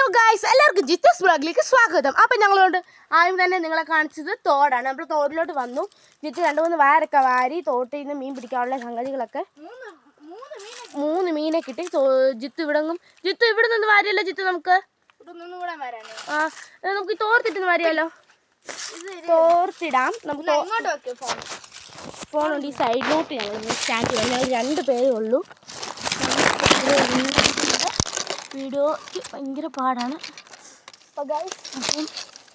Hello guys എല്ലാവർക്കും ജിത്തസ് ബ്ലോഗിലേക്ക് സ്വാഗതം. അപ്പം ഞങ്ങളോട് ആദ്യം തന്നെ നിങ്ങളെ കാണിച്ചത് തോടാണ്. നമ്മൾ തോടിലോട്ട് വന്നു. ജിത്ത് രണ്ട് മൂന്ന് വാരൊക്കെ വാരി തോട്ടിൽ നിന്ന് മീൻ പിടിക്കാനുള്ള സംഗതികളൊക്കെ മൂന്ന് മീനെ കിട്ടി. ജിത്ത് ഇവിടെ ജിത്ത് ഇവിടെ നിന്ന് വാരിയല്ലോ ജിത്ത് നമുക്ക്. ആ നമുക്ക് തോർത്തിട്ട് വാരിയാലോ? തോർത്തിടാം. നമുക്ക് ഫോണുണ്ട് ഈ സൈഡിലോട്ട് ഞങ്ങൾ സ്റ്റാൻഡ് ഞങ്ങൾ രണ്ട് പേരേ ഉള്ളൂ. വീഡിയോക്ക് ഭയങ്കര പാടാണ്. അപ്പൊ ഗൈസ്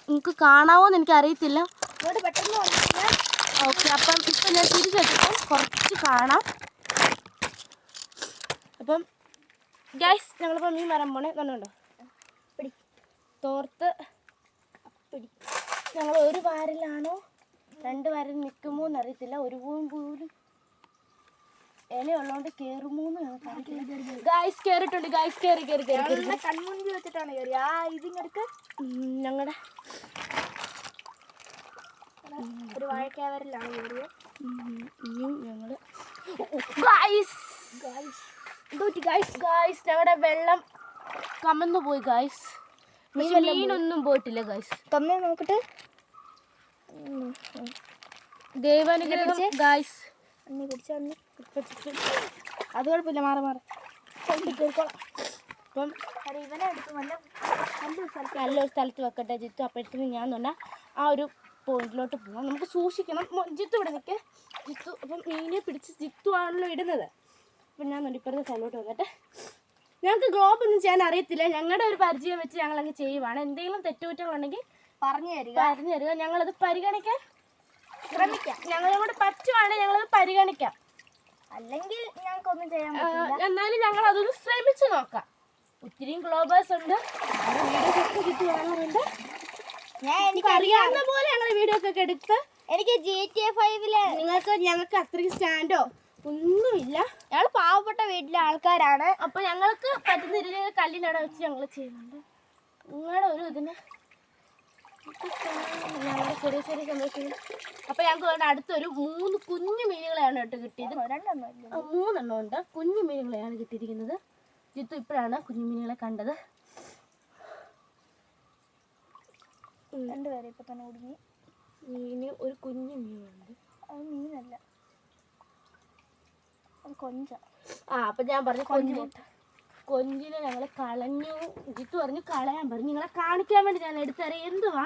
നിങ്ങൾക്ക് കാണാവോ എന്ന് എനിക്കറിയത്തില്ല. ഓക്കെ അപ്പം ഇപ്പം ഞാൻ തിരിച്ചു വെച്ചിട്ട് കുറച്ച് കാണാം. അപ്പം ഗ്യാസ് ഞങ്ങളിപ്പോൾ മീൻ വരാൻ പോണേ. കണ്ടുണ്ടോ പിടി. തോർത്ത്. പിടി. ഞങ്ങൾ ഒരു വാരലാണോ? രണ്ട് വാരൽ നിൽക്കുമോ എന്നറിയത്തില്ല ഒരു പോലും ഇല ഉള്ളതുകൊണ്ട് കയറുമോന്ന് ഗായ്സ് കേറിട്ടുണ്ട് ഗായ്സ് കയറി കയറി കയറി കൺമുൻപിൽ വെച്ചിട്ടാണ് കയറി ആ ഇതിങ്ങടുക്ക് ഞങ്ങളുടെ ഒരു വാഴക്കാവരിലാണ് കയറിയത് ഇനിയും ഞങ്ങൾ ഗായ്സ് ഗായ്സ് എന്തോറ്റി ഗായ്സ് ഗായ്സ് ഞങ്ങളുടെ വെള്ളം കമന്നു പോയി ഗായ്സ് മീനൊന്നും പോയിട്ടില്ല ഗായ്സ് തന്നെ നോക്കട്ടെ. ദൈവാനുഗ്രഹം ഗായ്സ് അന്നി പിടിച്ചു അത് കുഴപ്പമില്ല മാറി മാറി. ചവിട്ടി കയറിക്കോളാം അപ്പം ഇവനെ എടുത്ത് നല്ല നല്ലൊരു സ്ഥലത്ത് നല്ലൊരു സ്ഥലത്ത് വെക്കട്ടെ ജിത്തു. അപ്പോഴത്തേന് ഞാൻ തന്നെ ആ ഒരു പോയിന്റിലോട്ട് പോകാം നമുക്ക് സൂക്ഷിക്കണം. ജിത്തു ഇവിടെ നിൽക്കേ ജിത്തു അപ്പം മീനെ പിടിച്ച് ജിത്തു ആണല്ലോ ഇടുന്നത്. അപ്പം ഞാൻ ഇപ്പുറത്തെ സ്ഥലത്തോട്ട് വന്നിട്ട് ഞങ്ങൾക്ക് ഗ്ലോബ് ഒന്നും ചെയ്യാൻ അറിയത്തില്ല. ഞങ്ങളുടെ ഒരു പരിചയം വെച്ച് ഞങ്ങൾ അങ്ങ് ചെയ്യുവാണ്. എന്തെങ്കിലും തെറ്റുകുറ്റങ്ങളുണ്ടെങ്കിൽ പറഞ്ഞു തരിക. പറഞ്ഞു തരിക. ഞങ്ങളത് പരിഗണിക്കാൻ ശ്രമിക്കാം. ഞങ്ങളെ കൂടെ പറ്റുവാണെങ്കിൽ ഞങ്ങളത് പരിഗണിക്കാം. അല്ലെങ്കിൽ ഞങ്ങൾക്കൊന്നും ചെയ്യാൻ പറ്റില്ല. എന്നാലും ഞങ്ങൾ അതൊന്ന് ശ്രമിച്ചു നോക്കാം. ഒത്തിരി ഗ്ലോബേഴ്സ് ഉണ്ട്. എനിക്ക് അറിയാവുന്ന പോലെ ഞങ്ങൾ വീഡിയോ ഒക്കെ എടുത്ത് എനിക്ക് ജി ടി എ ഫൈവിൽ നിങ്ങൾക്ക് ഞങ്ങൾക്ക് അത്രയും സ്റ്റാൻഡോ ഒന്നുമില്ല. ഞങ്ങൾ പാവപ്പെട്ട വീട്ടിലെ ആൾക്കാരാണ്. അപ്പൊ ഞങ്ങൾക്ക് പറ്റുന്ന രീതിയിൽ കല്ലിനട വെച്ച് ഞങ്ങൾ ചെയ്യുന്നുണ്ട്. നിങ്ങളുടെ ഒരു ഇതിന് ഞങ്ങളുടെ ചെറിയ ചെറിയ സന്തോഷം അപ്പൊ ഞങ്ങൾക്ക് വേണ്ട അടുത്തൊരു മൂന്ന് കുഞ്ഞു മീനുകളെയാണ് കേട്ടോ കിട്ടിയത്. മൂന്നെണ്ണം ഉണ്ട്. കുഞ്ഞു മീനുകളെയാണ് കിട്ടിയിരിക്കുന്നത്. ജിത്തു ഇപ്പോഴാണ് കുഞ്ഞു മീനുകളെ കണ്ടത്. രണ്ടുപേരെ ഇപ്പൊ തന്നെ കുടുങ്ങി മീന് ഒരു കുഞ്ഞു മീനുണ്ട്. അത് മീനല്ല. കൊഞ്ച. ആ അപ്പൊ ഞാൻ പറഞ്ഞു കൊഞ്ചിനെ കൊഞ്ചിനെ ഞങ്ങൾ കളഞ്ഞു. ജിത്തു പറഞ്ഞു കളയാൻ പറഞ്ഞു. നിങ്ങളെ കാണിക്കാൻ വേണ്ടി ഞാൻ എടുത്തറിയാം എന്തുവാ?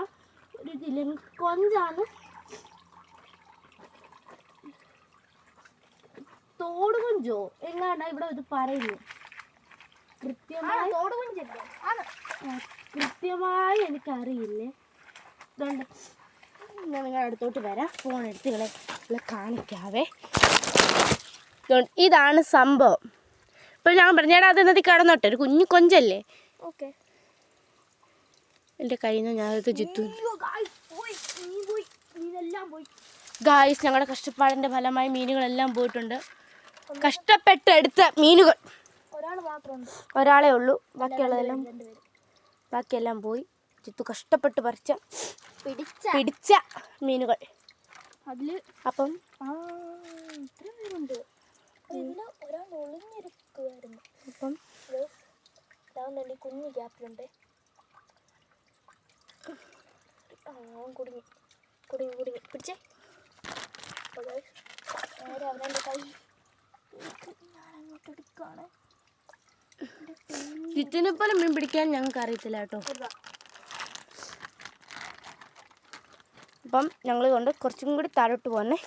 ഒരു ഇതില്ല കൊഞ്ചാണ് തോട് കൊഞ്ചോ? എങ്ങാണ്ടാ ഇവിടെ ഇത് പറയുന്നു കൃത്യമായി തോട് കൊഞ്ചല്ലേ? ആണ് ആ, കൃത്യമായി എനിക്കറിയില്ലേ. ഇതുകൊണ്ട് ഞാൻ നിങ്ങളുടെ അടുത്തോട്ട് വരാം. ഫോൺ എടുത്ത് നിങ്ങളെ നിങ്ങളെ കാണിക്കാവേ. ഇതാണ് സംഭവം. ഇപ്പോൾ ഞാൻ പറഞ്ഞേടാ അത് എന്നതി കടന്നോട്ടെ. ഒരു കുഞ്ഞു കൊഞ്ചല്ലേ? ഓക്കെ. എന്റെ കയ്യിൽ നിന്ന് ഞാനത് ജിത്തു. ഗായ്സ് ഞങ്ങളുടെ കഷ്ടപ്പാടിന്റെ ഫലമായി മീനുകളെല്ലാം പോയിട്ടുണ്ട്. കഷ്ടപ്പെട്ട് എടുത്ത മീനുകൾ. ഒരാളെ ഉള്ളൂ. ബാക്കിയുള്ളതെല്ലാം ബാക്കിയെല്ലാം പോയി. ജിത്തു കഷ്ടപ്പെട്ട് പറിച്ച പിടിച്ച. പിടിച്ച മീനുകൾ. അതിൽ അപ്പം ഒളിഞ്ഞിരിക്കുമായിരുന്നു അപ്പം? ഈ കുഞ്ഞു ഗ്യാപ്പിലുണ്ട്. അവൻ കുടുങ്ങി. കുടുങ്ങി കുടുങ്ങി. പിടിച്ചേ. നേരെ അവനെ കൈ ഞാൻ എടുക്കുകയാണ് ജിത്തിനെ പോലെ മീൻ പിടിക്കാൻ ഞങ്ങൾക്ക് അറിയത്തില്ല കേട്ടോ. അപ്പം ഞങ്ങൾ കൊണ്ട് കുറച്ചും കൂടി താഴോട്ട് പോകുന്നേ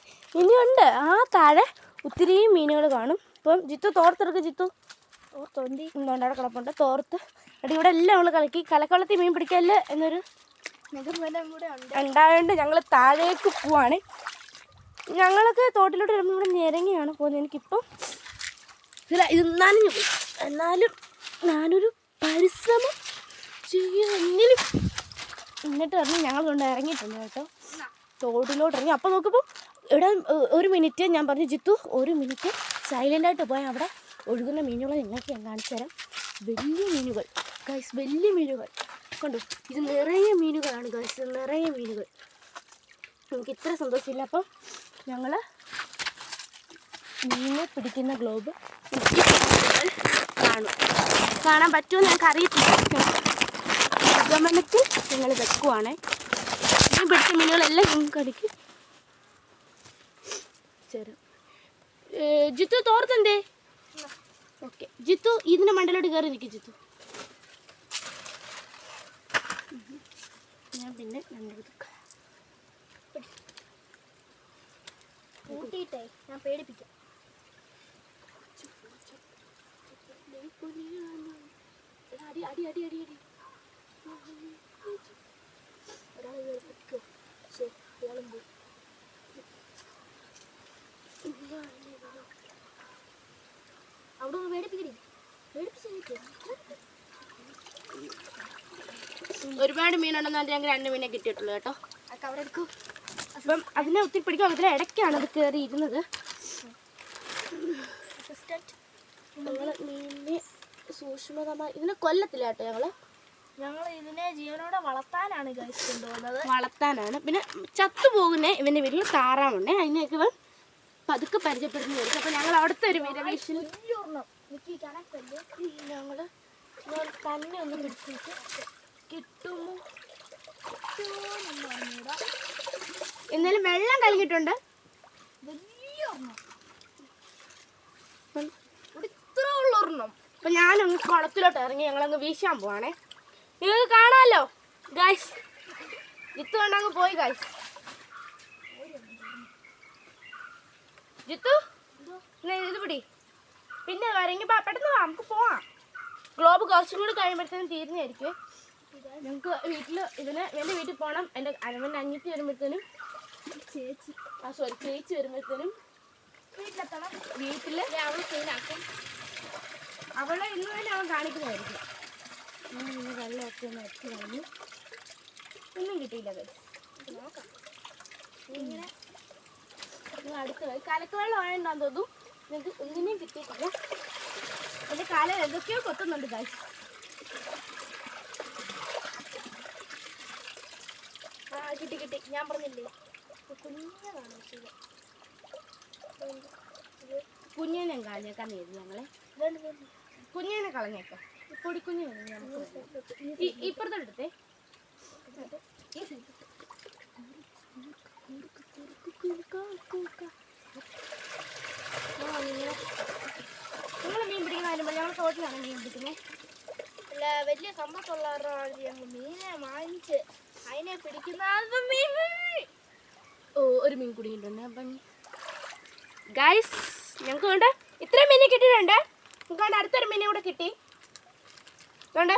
ഇനിയുണ്ട്. ആ താഴെ ഒത്തിരി മീനുകൾ കാണും. ഇപ്പം ജിത്തു തോർത്തെടുക്ക് ജിത്തു. തൊന്തി ഇന്നുകൊണ്ടവിടെ കിടപ്പുണ്ട്. തോർത്ത്. എടി ഇവിടെ എല്ലാം നമ്മൾ കളക്കി. കലക്കുളത്തിൽ മീൻ പിടിക്കല്ലേ എന്നൊരു ഉണ്ടായതുകൊണ്ട് ഞങ്ങൾ താഴേക്ക് പോവാണ്. ഞങ്ങളൊക്കെ തോട്ടിലോട്ട് വരുമ്പോൾ ഇവിടെ ഞെരങ്ങിയാണ് പോകുന്നത്. എനിക്കിപ്പം ഇല്ല ഇത് നനഞ്ഞു പോയി എന്നാലും ഞാനൊരു പരിശ്രമം ചെയ്യുമെങ്കിലും എന്നിട്ട് പറഞ്ഞ് ഞങ്ങൾ കൊണ്ട് ഇറങ്ങിയിട്ടുണ്ട് കേട്ടോ. തോടിലോട്ട് ഇറങ്ങി. അപ്പോൾ നോക്കുമ്പോൾ ഇവിടെ ഒരു മിനിറ്റ് ഞാൻ പറഞ്ഞു ജിത്തു ഒരു മിനിറ്റ്. സൈലന്റായിട്ട് പോയാൽ അവിടെ ഒഴുകുന്ന മീനുകൾ നിങ്ങൾക്ക് ഞാൻ കാണിച്ചു തരാം. വലിയ മീനുകൾ. ഗൈസ് വലിയ മീനുകൾ. കണ്ടു? ഇത് നിറയെ മീനുകളാണ്. ഗൈസ് നിറയെ മീനുകൾ. നമുക്ക് ഇത്ര സന്തോഷമില്ല. അപ്പം ഞങ്ങൾ മീനെ പിടിക്കുന്ന ഗ്ലോബ് കാണും. കാണാൻ പറ്റുമെന്ന് ഞങ്ങൾക്ക് അറിയത്തില്ല. നിഗമനത്തിൽ ഞങ്ങൾ വെക്കുവാണ്. മീൻ പിടിച്ച മീനുകളെല്ലാം ഞങ്ങൾക്ക് അടിക്കും. ചേരും ജിത്തു തോർത്തെന്തേ ഓക്കെ. ജിത്തു ഇതിന്റെ മണ്ടലോട്ട് കയറി നിൽക്കും ജിത്തു. ഞാൻ പിന്നെ രണ്ടെടുത്ത് കൂട്ടിയിട്ടേ. ഞാൻ പേടിപ്പിക്കാം. അടി അടി അടി അടി അടി. ഒരാൾ കയറി പറ്റിക്കോ ശരി ഇയാളും പോയി. അവിടെ ഒന്ന് പേടിപ്പിക്കടി ഒരുപാട് മീനുണ്ടെന്ന് പറഞ്ഞാൽ ഞങ്ങൾക്ക് രണ്ട് മീനെ കിട്ടിയിട്ടുള്ളൂ കേട്ടോ. അപ്പം അതിനെ ഒത്തിരി പിടിക്കാൻ അതിന് ഇടയ്ക്കാണ് അത് കയറി ഇരുന്നത്. അസിസ്റ്റന്റ് ഞങ്ങൾ മീനിനെ സൂക്ഷ്മതമായി ഇതിനെ കൊല്ലത്തില്ല കേട്ടോ ഞങ്ങൾ. ഞങ്ങൾ ഇതിനെ ജീവനോടെ വളർത്താനാണ് ഗൈസ് കൊണ്ടുപോകുന്നത്. വളർത്താനാണ്. പിന്നെ ചത്തുപോകുന്ന ഇവന്റെ വീട്ടിൽ താറാവുണ്ടേ. അതിനെയൊക്കെ ഇവൻ പതുക്കെ പരിചയപ്പെടുന്നതായിരിക്കും അപ്പൊ ഞങ്ങൾ അവിടുത്തെ ഒരു കണക്കല്ലേ ഞങ്ങൾ തന്നെ ഒന്ന് പിടിച്ചിട്ട് കിട്ടുമോ? എന്നാലും വെള്ളം കലങ്ങിയിട്ടുണ്ട് അപ്പൊ ഞാനൊന്ന് കുളത്തിലോട്ട് ഇറങ്ങി ഞങ്ങളങ്ങ് വീശാൻ പോവാണേ. നിങ്ങൾക്ക് കാണാമല്ലോ ഗായ്സ് വിത്ത് കൊണ്ടങ്ങ് പോയി ഗായ്സ് ജിത്തു? എന്നാ ഇത് പിടി. പിന്നെ വരെങ്കിൽ പെട്ടെന്ന് വാ നമുക്ക് പോവാം. ഗ്ലോബ് കുറച്ചും കൂടി കഴിയുമ്പോഴത്തേനും തീരുന്നതായിരിക്കും ഞങ്ങൾക്ക് വീട്ടിൽ ഇതിന് എന്റെ വീട്ടിൽ പോകണം എന്റെ അരവന്റെ അഞ്ഞിട്ട് വരുമ്പോഴത്തേനും. ചേച്ചി. ആ സോറി ചേച്ചി വരുമ്പോഴത്തേനും വീട്ടിലെത്തണം. വീട്ടിൽ അവൾ സീനാക്കും അവളെ ഇന്ന് തന്നെ അവൻ കാണിക്കുന്നതായിരിക്കും. ഇന്ന് വെള്ളമൊക്കെ ഒന്ന് അടിച്ചു കഴിഞ്ഞു ഒന്നും കിട്ടിയില്ല അത് നോക്കാം. ഇങ്ങനെ നിങ്ങൾ അടുത്ത് കലക്കവെള്ളം കലക്ക് വെള്ളം ആയതുകൊണ്ടാന്ന് തോന്നുന്നു നിങ്ങൾക്ക് ഒന്നിനെയും കിട്ടിയിട്ടില്ല. എന്റെ കാല എന്തൊക്കെയോ കൊത്തുന്നുണ്ട് ഗായ്സ് ആ കിട്ടി കിട്ടി. ഞാൻ പറഞ്ഞില്ലേ? കുഞ്ഞതാണ് പക്ഷേ. കുഞ്ഞിനെ കളഞ്ഞേക്കാൻ നേരി ഞങ്ങളെ. കുഞ്ഞിനെ കളഞ്ഞേക്കാം. പൊടി കുഞ്ഞിനെ നമുക്ക് ഈ- ഇപ്പുറത്തെടുത്തേ ഈ side. നിങ്ങൾ മീൻ പിടിക്കുന്ന വരുമ്പോൾ ഞങ്ങൾ തോട്ടിലാണ് മീൻ പിടിക്കുന്നത് അല്ല വലിയ സമ്പത്തുള്ളവരുടെ ഞങ്ങൾ മീനെ വാങ്ങിച്ച് അതിനെ പിടിക്കുന്ന മീൻ. ഓ ഒരു മീൻ കുടുങ്ങിയിട്ടുണ്ട് അപ്പം ഗൈസ് ഞങ്ങൾക്ക് കൊണ്ട്? ഇത്രയും മീനെ കിട്ടിയിട്ടുണ്ട്. കൊണ്ട്? അടുത്തൊരു മീനെ കൂടെ കിട്ടി. അതുകൊണ്ട്